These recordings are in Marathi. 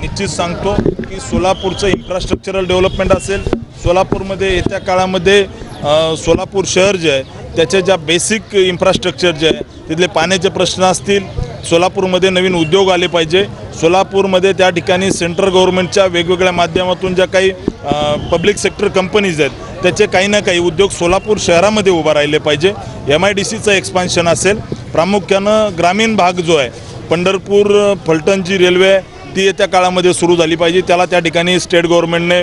निश्चित सांगतो की सोलापूरचं इन्फ्रास्ट्रक्चरल डेव्हलपमेंट असेल सोलापूरमध्ये येत्या काळामध्ये सोलापूर शहर जे आहे त्याच्या ज्या बेसिक इन्फ्रास्ट्रक्चर जे आहे तिथले पाण्याचे प्रश्न असतील सोलापूरमध्ये नवीन उद्योग आले पाहिजे. सोलापूरमध्ये त्या ठिकाणी सेंट्रल गव्हर्नमेंटच्या वेगवेगळ्या माध्यमातून ज्या काही पब्लिक सेक्टर कंपनीज आहेत त्याचे काही ना काही उद्योग सोलापूर शहरामध्ये उभा राहिले पाहिजे. एम आय डी सीचं एक्सपान्शन असेल. प्रामुख्यानं ग्रामीण भाग जो आहे पंढरपूर फलटणची रेल्वे ती येत्या काळामध्ये सुरू झाली पाहिजे. त्याला त्या ठिकाणी स्टेट गव्हर्नमेंटने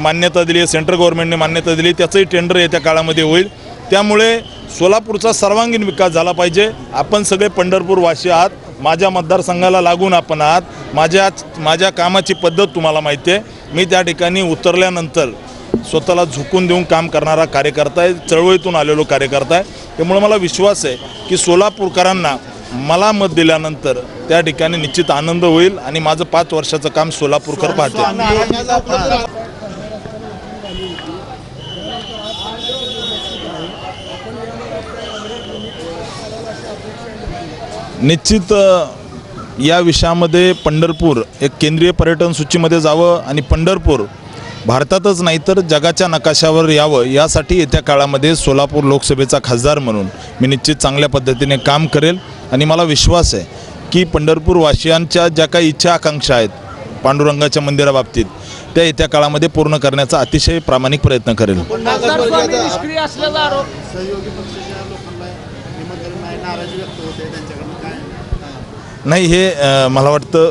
मान्यता दिली आहे सेंट्रल गव्हर्नमेंटने मान्यता दिली त्याचंही टेंडर येत्या काळामध्ये होईल. त्यामुळे सोलापूरचा सर्वांगीण विकास झाला पाहिजे. आपण सगळे पंढरपूरवासी आहात. माझ्या मतदारसंघाला लागून आपण आहात. माझ्या माझ्या कामाची पद्धत तुम्हाला माहिती आहे. मी त्या ठिकाणी उतरल्यानंतर स्वतःला झुकून देऊन काम करणारा कार्यकर्ता आहे. चळवळीतून आलेलो कार्यकर्ता आहे. त्यामुळे मला विश्वास आहे की सोलापूरकरांना मला मत दिल्यानंतर त्या ठिकाणी निश्चित आनंद होईल आणि माझं पाच वर्षाचं काम सोलापूरकर पाहते निश्चित या विषयामध्ये पंढरपूर एक केंद्रीय पर्यटन सूचीमध्ये जावं आणि पंढरपूर भारतातच नाही तर जगाच्या नकाशावर यावं यासाठी येत्या काळामध्ये सोलापूर लोकसभेचा खासदार म्हणून मी निश्चित चांगल्या पद्धतीने काम करेल. आणि मला विश्वास आहे की पंढरपूर वासियांच्या ज्या काही इच्छा आकांक्षा आहेत पांडुरंगाच्या मंदिराबाबतीत त्या येत्या काळामध्ये पूर्ण करण्याचा अतिशय प्रामाणिक प्रयत्न करेल. नाही हे मला वाटतं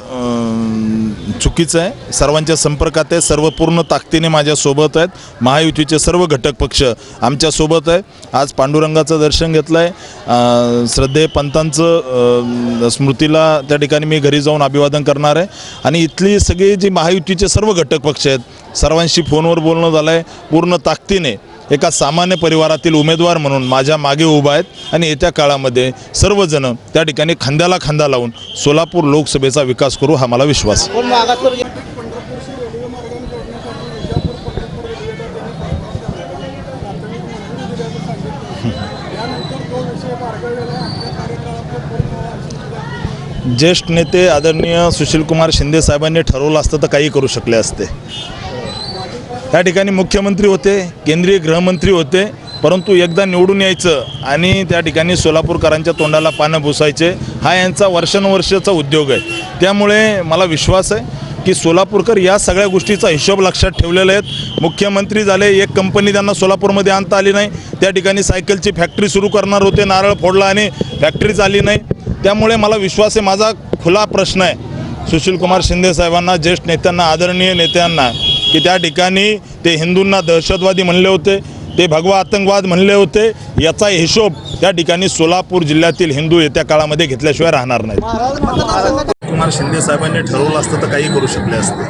चुकीचं आहे. सर्वांच्या संपर्कात आहे. सर्व पूर्ण ताकदीने माझ्यासोबत आहेत. महायुतीचे सर्व घटक पक्ष आमच्यासोबत आहे आज पांडुरंगाचं दर्शन घेतलं आहे श्रद्धे पंतांचं स्मृतीला त्या ठिकाणी मी घरी जाऊन अभिवादन करणार आहे. आणि इथली सगळी जी महायुतीचे सर्व घटक पक्ष आहेत सर्वांशी फोनवर बोलणं झालं आहे पूर्ण ताकदीने एका सामान्य परिवारातील उमेदवार म्हणून माझ्या मागे उभा आहेत आणि येत्या काळामध्ये सर्वजण त्या ठिकाणी खांद्याला खांदा लावून सोलापूर लोकसभेचा विकास करू हा मला विश्वास ज्येष्ठ नेते आदरणीय सुशीलकुमार शिंदे साहेबांनी ठरवलं असतं तर काही करू शकले असते. त्या ठिकाणी मुख्यमंत्री होते केंद्रीय गृहमंत्री होते परंतु एकदा निवडून यायचं आणि त्या ठिकाणी सोलापूरकरांच्या तोंडाला पानं पुसायचे हा यांचा वर्षानुवर्षाचा उद्योग आहे. त्यामुळे मला विश्वास आहे की सोलापूरकर या सगळ्या गोष्टीचा हिशोब लक्षात ठेवलेला आहेत. मुख्यमंत्री झाले एक कंपनी त्यांना सोलापूरमध्ये आणता आली नाही. त्या ठिकाणी सायकलची फॅक्टरी सुरू करणार होते नारळ फोडला आणि फॅक्टरीच आली नाही. त्यामुळे मला विश्वास आहे माझा खुला प्रश्न आहे. सुशीलकुमार शिंदे साहेबांना ज्येष्ठ नेत्यांना आदरणीय नेत्यांना की त्या ठिकाणी ते हिंदूंना दहशतवादी म्हणले होते ते भगवा आतंकवाद म्हणले होते याचा हिशोब त्या ठिकाणी सोलापूर जिल्ह्यातील हिंदू येत्या काळामध्ये घेतल्याशिवाय राहणार नाहीत. कुमार शिंदे साहेबांनी ठरवलं असतं तर काही करू शकले असते.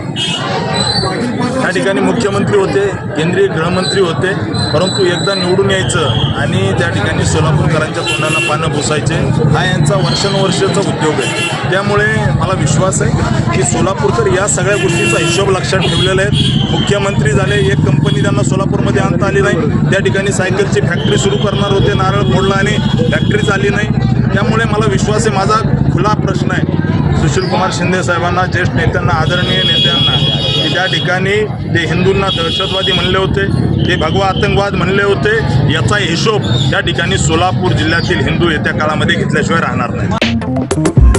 त्या ठिकाणी मुख्यमंत्री होते केंद्रीय गृहमंत्री होते परंतु एकदा निवडून यायचं आणि त्या ठिकाणी सोलापूरकरांच्या तोंडाला पानं पुसायचे हा यांचा वर्षानुवर्षाचा उद्योग आहे. त्यामुळे मला विश्वास आहे की सोलापूरकर या सगळ्या गोष्टीचा हिशोब लक्षात ठेवलेला आहे. मुख्यमंत्री झाले एक कंपनी त्यांना सोलापूरमध्ये आणता आली नाही. त्या ठिकाणी सायकलची फॅक्टरी सुरू करणार होते नारळ फोडला आणि फॅक्टरीच आली नाही. त्यामुळे मला विश्वास आहे माझा खुला प्रश्न आहे. सुशीलकुमार शिंदे साहेबांना ज्येष्ठ नेत्यांना आदरणीय नेत्यांना की त्या ठिकाणी ते हिंदूंना दहशतवादी म्हणले होते ते भगवा आतंकवाद म्हणले होते याचा हिशोब त्या ठिकाणी सोलापूर जिल्ह्यातील हिंदू येत्या काळामध्ये घेतल्याशिवाय राहणार नाही.